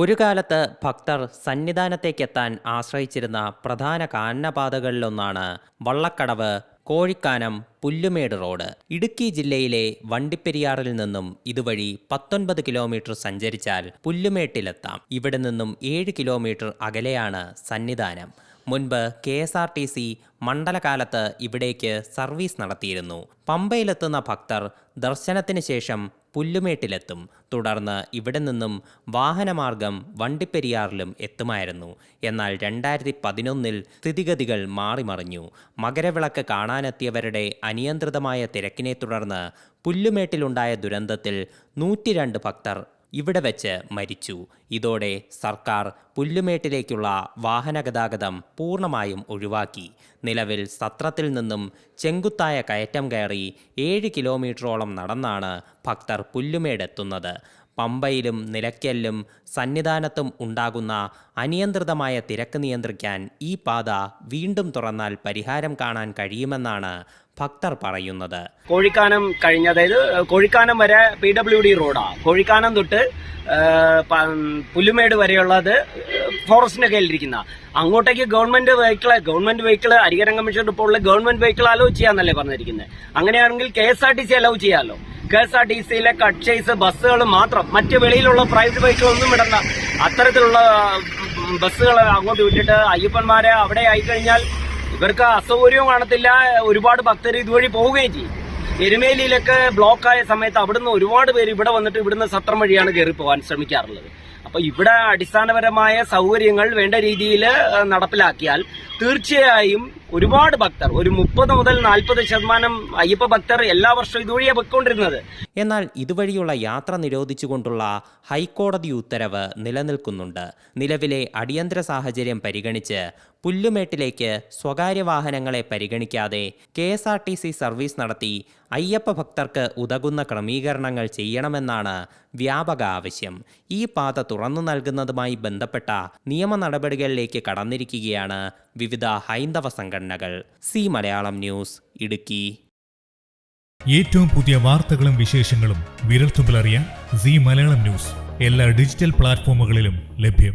ഒരു കാലത്ത് ഭക്തർ സന്നിധാനത്തേക്കെത്താൻ ആശ്രയിച്ചിരുന്ന പ്രധാന കാനനപാതകളിലൊന്നാണ് വള്ളക്കടവ് കോഴിക്കാനം പുല്ലുമേട് റോഡ്. ഇടുക്കി ജില്ലയിലെ വണ്ടിപ്പെരിയാറിൽ നിന്നും ഇതുവഴി പത്തൊൻപത് കിലോമീറ്റർ സഞ്ചരിച്ചാൽ പുല്ലുമേട്ടിലെത്താം. ഇവിടെ നിന്നും ഏഴ് കിലോമീറ്റർ അകലെയാണ് സന്നിധാനം. മുൻപ് K S R T C മണ്ഡലകാലത്ത് ഇവിടേക്ക് സർവീസ് നടത്തിയിരുന്നു. പമ്പയിലെത്തുന്ന ഭക്തർ ദർശനത്തിന് ശേഷം പുല്ലുമേട്ടിലെത്തും. തുടർന്ന് ഇവിടെ നിന്നും വാഹനമാർഗം വണ്ടിപ്പെരിയാറിലും എത്തുമായിരുന്നു. എന്നാൽ രണ്ടായിരത്തി പതിനൊന്നിൽ സ്ഥിതിഗതികൾ മാറിമറിഞ്ഞു. മകരവിളക്ക് കാണാനെത്തിയവരുടെ അനിയന്ത്രിതമായ തിരക്കിനെ തുടർന്ന് പുല്ലുമേട്ടിലുണ്ടായ ദുരന്തത്തിൽ നൂറ്റിരണ്ട് ഭക്തർ ഇവിടെ വെച്ച് മരിച്ചു. ഇതോടെ സർക്കാർ പുല്ലുമേട്ടിലേക്കുള്ള വാഹനഗതാഗതം പൂർണമായും ഒഴിവാക്കി. നിലവിൽ സത്രത്തിൽ നിന്നും ചെങ്കുത്തായ കയറ്റം കയറി ഏഴ് കിലോമീറ്ററോളം നടന്നാണ് ഭക്തർ പുല്ലുമേടെത്തുന്നത്. പമ്പയിലും നിലയ്ക്കലിലും സന്നിധാനത്തും ഉണ്ടാകുന്ന അനിയന്ത്രിതമായ തിരക്ക് നിയന്ത്രിക്കാൻ ഈ പാത വീണ്ടും തുറന്നാൽ പരിഹാരം കാണാൻ കഴിയുമെന്നാണ് ഭക്തർ പറയുന്നത്. കോഴിക്കാനം കഴിഞ്ഞ അതായത് കോഴിക്കാനം വരെ പി ഡബ്ല്യു ഡി റോഡാ. കോഴിക്കാനം തൊട്ട് പുല്ലുമേട് വരെയുള്ളത് ഫോറസ്റ്റിന്റെ കയ്യിലിരിക്കുന്ന അങ്ങോട്ടേക്ക് ഗവൺമെന്റ് വെഹിക്കിൾ ഗവൺമെന്റ് വെഹിക്കിൾ ഹരികരം കമ്മീഷൻ റിപ്പോർട്ടിൽ ഗവൺമെന്റ് വെഹിക്കിൾ അലോ ചെയ്യാന്നല്ലേ പറഞ്ഞിരിക്കുന്നത് അങ്ങനെയാണെങ്കിൽ K S R T C allow ചെയ്യാമല്ലോ കെ എസ് ആർ ടി സിയിലെ കട്ട്ഷേസ് ബസ്സുകൾ മാത്രം. മറ്റു വെളിയിലുള്ള പ്രൈവറ്റ് ബൈക്കുകളൊന്നും വിടണ്ട അത്തരത്തിലുള്ള ബസ്സുകൾ അങ്ങോട്ട് വിട്ടിട്ട് അയ്യപ്പന്മാരെ അവിടെ ആയിക്കഴിഞ്ഞാൽ ഇവർക്ക് അസൗകര്യവും കാണത്തില്ല. ഒരുപാട് ഭക്തർ ഇതുവഴി പോവുകയും ചെയ്യും. എരുമേലിയിലൊക്കെ ബ്ലോക്കായ സമയത്ത് അവിടുന്ന് ഒരുപാട് പേര് ഇവിടെ വന്നിട്ട് ഇവിടുന്ന് സത്രം വഴിയാണ് കയറി പോകാൻ ശ്രമിക്കാറുള്ളത്. അപ്പൊ ഇവിടെ അടിസ്ഥാനപരമായ സൗകര്യങ്ങൾ വേണ്ട രീതിയിൽ നടപ്പിലാക്കിയാൽ തീർച്ചയായും ഒരുപാട് ഭക്തർ ഒരു മുപ്പത് മുതൽ നാൽപ്പത് ശതമാനം അയ്യപ്പ ഭക്തർ എല്ലാ വർഷവും ഇതുവഴിയാണ് പൊയ്ക്കൊണ്ടിരുന്നത്. എന്നാൽ ഇതുവഴിയുള്ള യാത്ര നിരോധിച്ചുകൊണ്ടുള്ള ഹൈക്കോടതി ഉത്തരവ് നിലനിൽക്കുന്നുണ്ട്. നിലവിലെ അടിയന്തര സാഹചര്യം പരിഗണിച്ച് പുല്ലുമേട്ടിലേക്ക് സ്വകാര്യ വാഹനങ്ങളെ പരിഗണിക്കാതെ കെ സർവീസ് നടത്തി അയ്യപ്പ ഭക്തർക്ക് ഉതകുന്ന ക്രമീകരണങ്ങൾ ചെയ്യണമെന്നാണ് വ്യാപക ആവശ്യം. ഈ പാത തുറന്നു നൽകുന്നതുമായി ബന്ധപ്പെട്ട നിയമ നടപടികളിലേക്ക് കടന്നിരിക്കുകയാണ് വിവിധ ഹൈന്ദവ സംഘടനകൾ. Zee Malayalam news Idukki. ഏറ്റവും പുതിയ വാർത്തകളും വിശേഷങ്ങളും വിരൽത്തുമ്പിലറിയാൻ സി മലയാളം ന്യൂസ് എല്ലാ ഡിജിറ്റൽ പ്ലാറ്റ്ഫോമുകളിലും ലഭ്യം.